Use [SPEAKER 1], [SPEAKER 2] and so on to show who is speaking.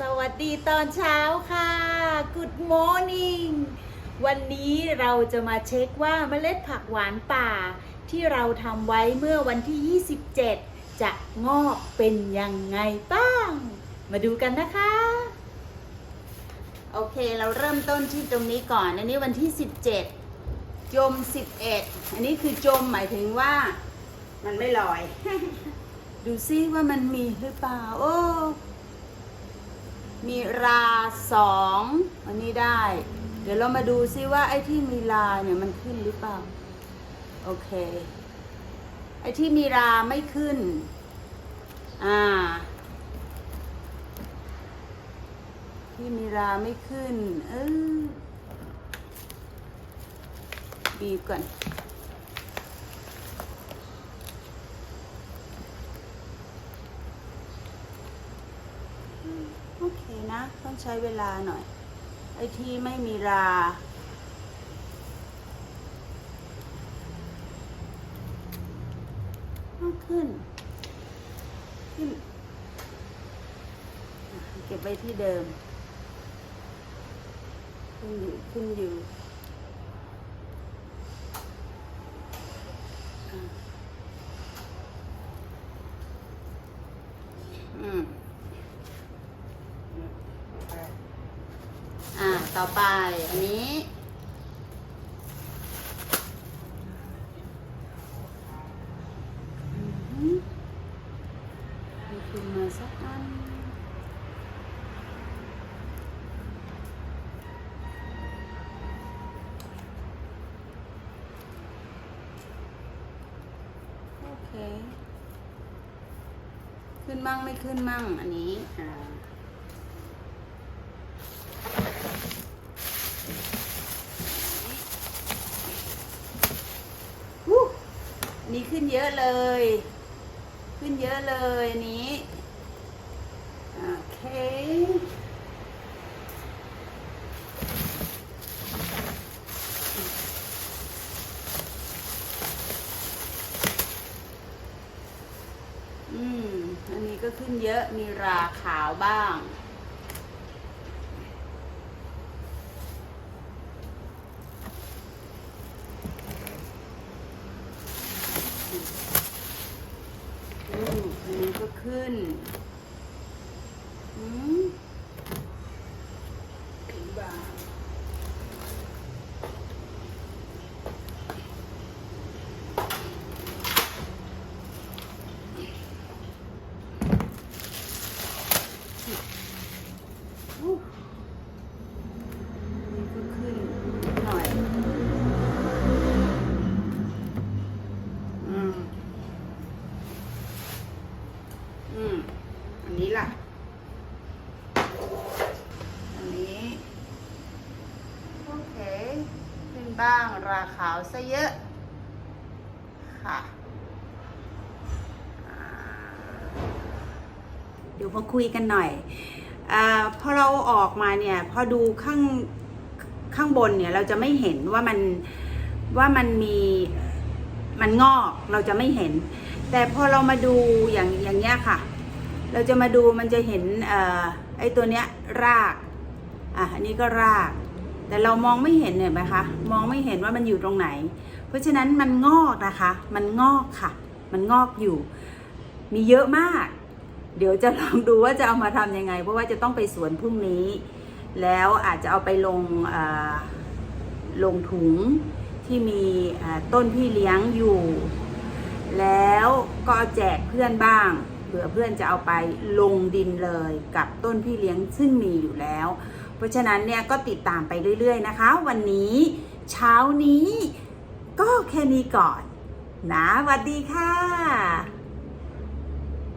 [SPEAKER 1] สวัสดีตอนเช้าค่ะ Good morning วันนี้เราจะมาเช็คว่าเมล็ดผักหวานป่า ที่เราทำไว้เมื่อวันที่ 27 จะงอกเป็นยังไงบ้าง มาดูกันนะคะ โอเคเราเริ่มต้นที่ตรงนี้ก่อน อันนี้วันที่ 17 จม 11 อันนี้คือจมหมายถึงว่ามันไม่ลอย ดูซิว่ามันมีหรือเปล่า โอ้ มีราสองอันนี้ได้ เดี๋ยวเรามาดูซิว่าไอ้ที่มีราเนี่ยมันขึ้นหรือเปล่า โอเค ไอ้ที่มีราไม่ขึ้น อ่า ที่มีราไม่ขึ้น เออบีบก่อน โอเคนะ ต้องใช้เวลาหน่อย ไอ้ที่ไม่มีราต้องขึ้นขึ้น เก็บไว้ที่เดิม ขึ้นอยู่ขึ้นอยู่อะอืม อ่า ต่อไปอันนี้มีขึ้นมาสักอันโอเค ขึ้นมั่งไม่ขึ้นมั่งอันนี้อ่า นี้ขึ้นเยอะเลย ขึ้นเยอะเลยอันนี้ โอเค อืม อันนี้ก็ขึ้นเยอะ มีราขาวบ้าง อืมอันนี้ก็ขึ้น อืมบางอู้อันนี้ก็ขึ้นหน่อย อืม อืม อันนี้ล่ะ อันนี้ โอเค ขึ้นบ้างราขาวซะเยอะ ค่ะ เดี๋ยวมาคุยกันหน่อยอพอเราออกมาเนี่ย พอดูข้างข้างบนเนี่ยเราจะไม่เห็นว่ามันว่ามันมีมันงอกเราจะไม่เห็น แต่พอเรามาดูอย่างอย่างเงี้ยค่ะ เราจะมาดูมันจะเห็นเอ่อไอ้ตัวเนี้ยรากอะอันนี้ก็ราก แต่เรามองไม่เห็นเห็นไหมคะมองไม่เห็นว่ามันอยู่ตรงไหน เพราะฉะนั้นมันงอกนะคะ มันงอกค่ะ มันงอกอยู่ มีเยอะมาก เดี๋ยวจะลองดูว่าจะเอามาทำยังไง เพราะว่าจะต้องไปสวนพรุ่งนี้ แล้วอาจจะเอาไปลงเอ่อลงถุงที่มีต้นพี่เลี้ยงอยู่ แล้วก็แจกเพื่อนบ้างเผื่อเพื่อนจะเอาไปลงดินเลยกับต้นพี่เลี้ยงซึ่งมีอยู่แล้ว เพราะฉะนั้นเนี่ยก็ติดตามไปเรื่อย ๆ นะคะ วันนี้เช้านี้ก็แค่นี้ก่อนนะสวัสดีค่ะ